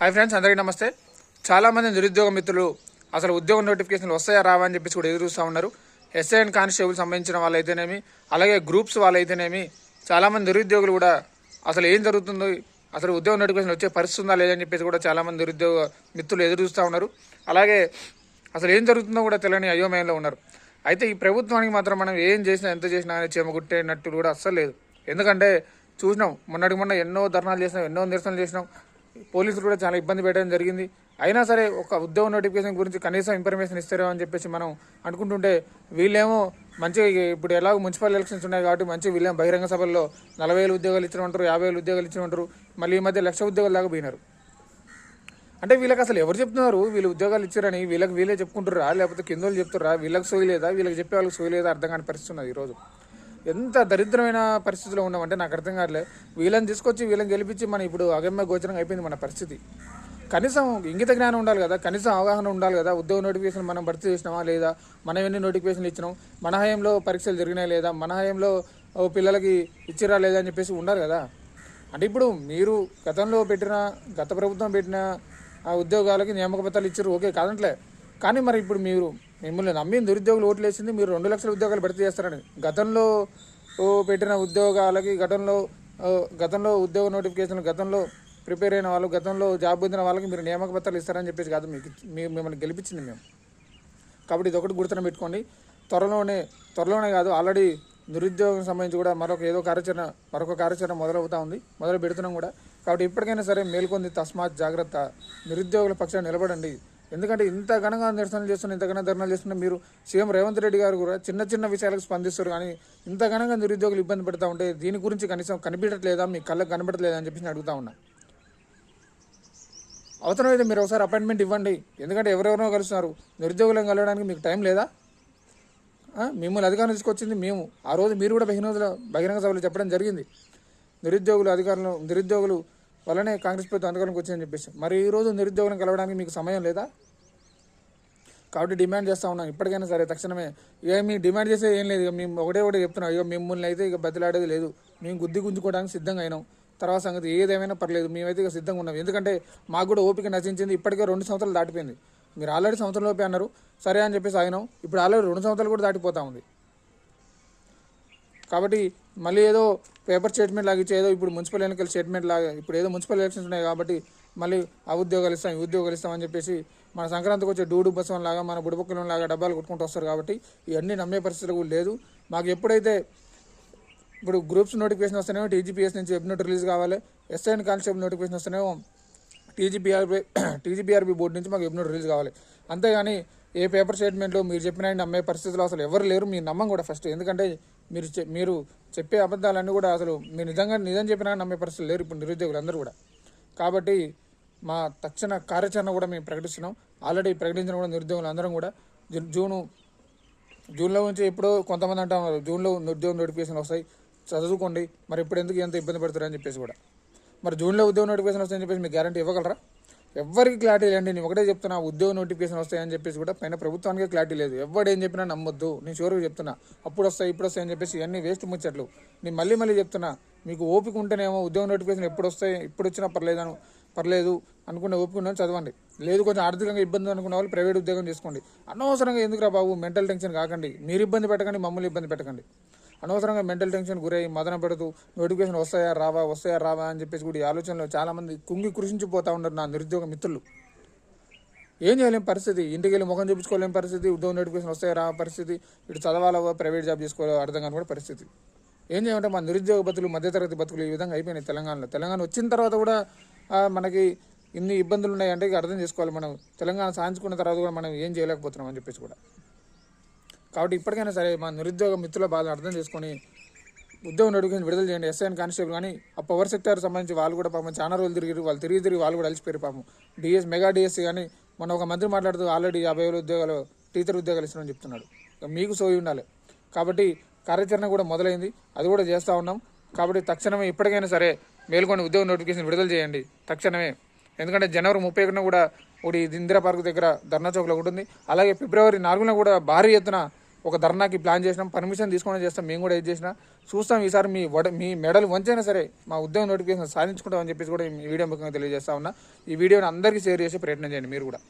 Hi friends అందరికీ నమస్తే. చాలామంది నిరుద్యోగ మిత్రులు అసలు ఉద్యోగ నోటిఫికేషన్లు వస్తాయా రావా అని చెప్పేసి కూడా ఎదురు చూస్తూ ఉన్నారు. ఎస్ఐ అండ్ కానిస్టేబుల్ సంబంధించిన వాళ్ళైతేనేమి అలాగే గ్రూప్స్ వాళ్ళైతేనేమి చాలామంది నిరుద్యోగులు కూడా అసలు ఏం జరుగుతుందో అసలు ఉద్యోగ నోటిఫికేషన్ వచ్చే పరిస్థితి ఉందా లేదని చెప్పేసి కూడా చాలామంది నిరుద్యోగ మిత్రులు ఎదురు చూస్తూ ఉన్నారు. అలాగే అసలు ఏం జరుగుతుందో కూడా తెలియని అయోమయంలో ఉన్నారు. అయితే ఈ ప్రభుత్వానికి మాత్రం మనం ఏం చేసినా ఎంత చేసినా కానీ చెమగుట్టేనట్టు కూడా అస్సలు లేదు. ఎందుకంటే చూసినాం మొన్నటికి మొన్న ఎన్నో ధర్నాలు చేసినాం ఎన్నో నిరసనలు చేసినాం. పోలీసులు కూడా చాలా ఇబ్బంది పెట్టడం జరిగింది. అయినా సరే ఒక ఉద్యోగ నోటిఫికేషన్ గురించి కనీసం ఇన్ఫర్మేషన్ ఇస్తారో అని చెప్పేసి మనం అనుకుంటుంటే వీళ్ళేమో మంచిగా ఇప్పుడు ఎలాగో మున్సిపల్ ఎలక్షన్స్ ఉన్నాయి కాబట్టి మంచి వీళ్ళేమో బహిరంగ సభల్లో నలభై వేలు ఉద్యోగాలు ఇచ్చినమంటారు యాభై వేలు ఉద్యోగాలు ఇచ్చినమంటారు మళ్ళీ ఈ మధ్య లక్ష ఉద్యోగాలు దాకా పోయినారు. అంటే వీళ్ళకి అసలు ఎవరు చెప్తున్నారు? వీళ్ళు ఉద్యోగాలు ఇచ్చారని వీళ్ళకి వీళ్ళే చెప్పుకుంటారా లేకపోతే కింద వాళ్ళు చెప్తారా వీళ్ళకి సోయలేదా? వీళ్ళకి చెప్పే వాళ్ళకి సోయలేదా? అర్థం కాని పరిస్థితి ఉన్నది ఈరోజు. ఎంత దరిద్రమైన పరిస్థితిలో ఉన్నామంటే నాకు అర్థం కాలేదు వీళ్ళని తీసుకొచ్చి వీళ్ళని గెలిపించి మనం ఇప్పుడు అగమ్య గోచరంగా అయిపోయింది మన పరిస్థితి. కనీసం ఇంగిత జ్ఞానం ఉండాలి కదా కనీసం అవగాహన ఉండాలి కదా ఉద్యోగ నోటిఫికేషన్ మనం భర్తీ చేసినామా లేదా మనం ఎన్ని నోటిఫికేషన్లు ఇచ్చినాం మన హయాంలో పరీక్షలు జరిగినాయి లేదా మన హయాంలో పిల్లలకి ఇచ్చిరా లేదా అని చెప్పేసి ఉండాలి కదా. అంటే ఇప్పుడు మీరు గతంలో పెట్టిన గత ప్రభుత్వం పెట్టిన ఆ ఉద్యోగాలకి నియామక పత్రాలు ఇచ్చారు ఓకే కాదంట్లే. కానీ మరి ఇప్పుడు మీరు మిమ్మల్ని నమ్మి నిరుద్యోగులు ఓట్లు వేసింది మీరు రెండు లక్షల ఉద్యోగాలు భర్తీ చేస్తారని. గతంలో పెట్టిన ఉద్యోగాలకి గతంలో గతంలో ఉద్యోగ నోటిఫికేషన్ గతంలో ప్రిపేర్ అయిన వాళ్ళు గతంలో జాబ్ పొందిన వాళ్ళకి మీరు నియామక పత్రాలు ఇస్తారని చెప్పేసి కాదు మీకు మీ మిమ్మల్ని గెలిపించింది మేము. కాబట్టి ఇది ఒకటి గుర్తున పెట్టుకోండి. త్వరలోనే త్వరలోనే కాదు ఆల్రెడీ నిరుద్యోగం సంబంధించి కూడా మరొక ఏదో కార్యాచరణ మరొక కార్యాచరణ మొదలవుతా ఉంది. మొదలు పెడుతున్నాం కూడా. కాబట్టి ఇప్పటికైనా సరే మేల్కొంది తస్మాత్ జాగ్రత్త. నిరుద్యోగుల పక్షాన్ని నిలబడండి. ఎందుకంటే ఇంత ఘనంగా నిరసనలు చేస్తున్న ఇంత ఘన ధర్నాలు చేస్తున్న మీరు సీఎం రేవంత్ రెడ్డి గారు కూడా చిన్న చిన్న విషయాలకు స్పందిస్తారు. కానీ ఇంత ఘనంగా నిరుద్యోగులు ఇబ్బంది పెడతా ఉంటే దీని గురించి కనీసం కనిపించట్లేదా మీ కళ్ళకు కనబడట్లేదా? అని చెప్పి అడుగుతా ఉన్నా. అవసరమైతే మీరు ఒకసారి అపాయింట్మెంట్ ఇవ్వండి. ఎందుకంటే ఎవరెవరో కలుస్తున్నారు. నిరుద్యోగులను కలవడానికి మీకు టైం లేదా? మిమ్మల్ని అధికారం తీసుకొచ్చింది మేము. ఆ రోజు మీరు కూడా బహిరంగ బహిరంగ సభలో చెప్పడం జరిగింది. నిరుద్యోగులు అధికారులు నిరుద్యోగులు వల్లనే కాంగ్రెస్ ప్రభుత్వం అందుకోవడానికి వచ్చిందని చెప్పేసి. మరి ఈ రోజు కలవడానికి మీకు సమయం లేదా? కాబట్టి డిమాండ్ చేస్తా ఉన్నాం. ఇప్పటికైనా సరే తక్షణమే. ఇక మీ డిమాండ్ చేసే ఏం లేదు. ఇక మేము ఒకటే ఒకటి చెప్తున్నాం. ఇక మిమ్మల్ని అయితే ఇక బతిలాడేది లేదు. మేము గుద్ది గుంజుకోవడానికి సిద్ధంగా అయినాం. తర్వాత సంగతి ఏదేమైనా పర్లేదు. మేమైతే ఇక సిద్ధంగా ఉన్నాం. ఎందుకంటే మాకు కూడా ఓపిక నశించింది. ఇప్పటికే రెండు సంవత్సరాలు దాటిపోయింది. మీరు ఆల్రెడీ సంవత్సరం లోపే అన్నారు. సరే అని చెప్పేసి ఆగినాం. ఇప్పుడు ఆల్రెడీ రెండు సంవత్సరాలు కూడా దాటిపోతా ఉంది. కాబట్టి మళ్ళీ ఏదో పేపర్ స్టేట్మెంట్ లాగా ఇచ్చి ఏదో ఇప్పుడు మున్సిపల్ ఎన్నికల స్టేట్మెంట్ లాగా ఇప్పుడు ఏదో మున్సిపల్ ఎలక్షన్స్ ఉన్నాయి కాబట్టి మళ్ళీ ఆ ఉద్యోగాలు ఇస్తాం ఈ ఉద్యోగాలు ఇస్తామని చెప్పేసి మన సంక్రాంతికి వచ్చే డూడు బస్సం లాగా మన బుడబుక్కలం లాగా డబ్బాలు కొట్టుకుంటూ వస్తారు కాబట్టి ఇవన్నీ నమ్మే పరిస్థితులు కూడా లేదు. మాకు ఎప్పుడైతే ఇప్పుడు గ్రూప్స్ నోటిఫికేషన్ వస్తేనేమో టీజీపీఎస్ నుంచి వెబ్ నోట్ రిలీజ్ కావాలి ఎస్ఐ అండ్ కానిస్టేబుల్ నోటిఫికేషన్ వస్తేనేమో టీజీపీఆర్బీ టీజీపీఆర్బీ బోర్డు నుంచి మాకు వెబ్ నోట్ రిలీజ్ కావాలి. అంతేగాని ఏ పేపర్ స్టేట్మెంట్లో మీరు చెప్పిన నమ్మే పరిస్థితులు అసలు ఎవరు లేరు మీరు నమ్మం కూడా ఫస్ట్ ఎందుకంటే మీరు చె- మీరు చెప్పే అబద్ధాలన్నీ కూడా అసలు మీరు నిజంగా నిజం చెప్పినా నమ్మే పరిస్థితులు లేరు ఇప్పుడు నిరుద్యోగులు అందరూ కూడా. కాబట్టి మా తక్షణ కార్యాచరణ కూడా మేము ప్రకటిస్తున్నాం. ఆల్రెడీ ప్రకటించిన కూడా నిరుద్యోగులు అందరం కూడా. జూను జూన్లో నుంచి ఎప్పుడో కొంతమంది అంటారు జూన్లో ఉద్యోగం నోటిఫికేషన్ వస్తాయి చదువుకోండి మరి ఇప్పుడు ఎందుకు ఎంత ఇబ్బంది పడతారు అని చెప్పేసి కూడా. మరి జూన్లో ఉద్యోగ నోటిఫికేషన్ వస్తాయని చెప్పేసి మీకు గ్యారంటీ ఇవ్వగలరా? ఎవరికి క్లారిటీ లేండి నేను ఒకటే చెప్తున్నా ఉద్యోగ నోటిఫికేషన్ వస్తాయని చెప్పేసి కూడా పైన ప్రభుత్వానికి క్లారిటీ లేదు. ఎవడేం చెప్పినా నమ్మొద్దు. నేను షూర్గా చెప్తున్నా అప్పుడు వస్తాయి ఇప్పుడు వస్తాయి అని చెప్పేసి ఇవన్నీ వేస్ట్ ముచ్చట్లు. నేను మళ్ళీ మళ్ళీ చెప్తున్నా మీకు ఓపిక ఉంటేనేమో ఉద్యోగ నోటిఫికేషన్ ఎప్పుడు వస్తాయి ఇప్పుడు వచ్చినా పర్లేదు పర్లేదు అనుకునే ఓపిక చదవండి. లేదు కొంచెం ఆర్థికంగా ఇబ్బంది అనుకున్న వాళ్ళు ప్రైవేట్ ఉద్యోగం చేసుకోండి. అనవసరంగా ఎందుకురా బాబు మెంటల్ టెన్షన్ కాకండి. మీరు ఇబ్బంది పెట్టకండి మమ్మల్ని ఇబ్బంది పెట్టకండి. అనవసరంగా మెంటల్ టెన్షన్ గురై మదన పెడుతూ నోటిఫికేషన్ వస్తాయా? రావా? వస్తాయా? రావా? అని చెప్పేసి కూడా ఈ ఆలోచనలో చాలామంది కుంగి కృషించిపోతూ ఉన్నారు నా నిరుద్యోగ మిత్రులు. ఏం చేయలేం పరిస్థితి. ఇంటికి వెళ్ళి ముఖం చూపించుకోలేని పరిస్థితి. ఉద్యోగ నోటిఫికేషన్ వస్తాయా? రా పరిస్థితి. ఇటు చదవాలో ప్రైవేట్ జాబ్ చేసుకోవాలో అర్థం కాని కూడా పరిస్థితి. ఏం చేయమంటే మా నిరుద్యోగ బతుకులు మధ్యతరగతి బతుకులు ఈ విధంగా అయిపోయినాయి తెలంగాణలో. తెలంగాణ వచ్చిన తర్వాత కూడా మనకి ఇన్ని ఇబ్బందులు ఉన్నాయంటే అంటే అర్థం చేసుకోవాలి మనం. తెలంగాణ సాధించుకున్న తర్వాత కూడా మనం ఏం చేయలేకపోతున్నాం అని చెప్పేసి కూడా. కాబట్టి ఇప్పటికైనా సరే మా నిరుద్యోగ మిత్రుల బాధను అర్థం చేసుకొని ఉద్యోగ నోటిఫికేషన్ విడుదల చేయండి. ఎస్ఐ కానిస్టేబుల్ కానీ ఆ పవర్ సెక్టర్ సంబంధించి వాళ్ళు కూడా పాపం చాలా రోజులు తిరిగి వాళ్ళు తిరిగి తిరిగి వాళ్ళు కూడా అలసిపోయారు పాపం. డిఎస్ మెగా డిఎస్సి కానీ మొన్న ఒక మంత్రి మాట్లాడుతూ ఆల్రెడీ యాభై వేల ఉద్యోగాలు టీచర్ ఉద్యోగాలు ఇస్తున్నామని చెప్తున్నాడు. మీకు సోయి ఉండాలి. కాబట్టి కార్యాచరణ కూడా మొదలైంది. అది కూడా చేస్తూ ఉన్నాం. కాబట్టి తక్షణమే ఇప్పటికైనా సరే మేల్కొని ఉద్యోగ నోటిఫికేషన్ విడుదల చేయండి. తక్షణమే. ఎందుకంటే జనవరి ముప్పై ఒకటిన కూడా ఒకటి ఇందిరా పార్క్ దగ్గర ధర్నా చౌక్లో ఒకటి ఉంది అలాగే ఫిబ్రవరి నాలుగున కూడా భారీ ఎత్తున ఒక ధర్నాకి ప్లాన్ చేసినాం పర్మిషన్ తీసుకొని చేస్తాం మేము కూడా ఇది చేసినా. చూస్తాం ఈసారి మీ వడ మీ మెడల్ వంచైనా సరే మా ఉద్యోగం నోటిఫికేషన్ సాధించుకుంటామని చెప్పేసి కూడా ఈ వీడియో ముఖ్యంగా తెలియజేస్తా ఉన్నా. ఈ వీడియోని అందరికీ షేర్ చేసే ప్రయత్నం చేయండి మీరు కూడా.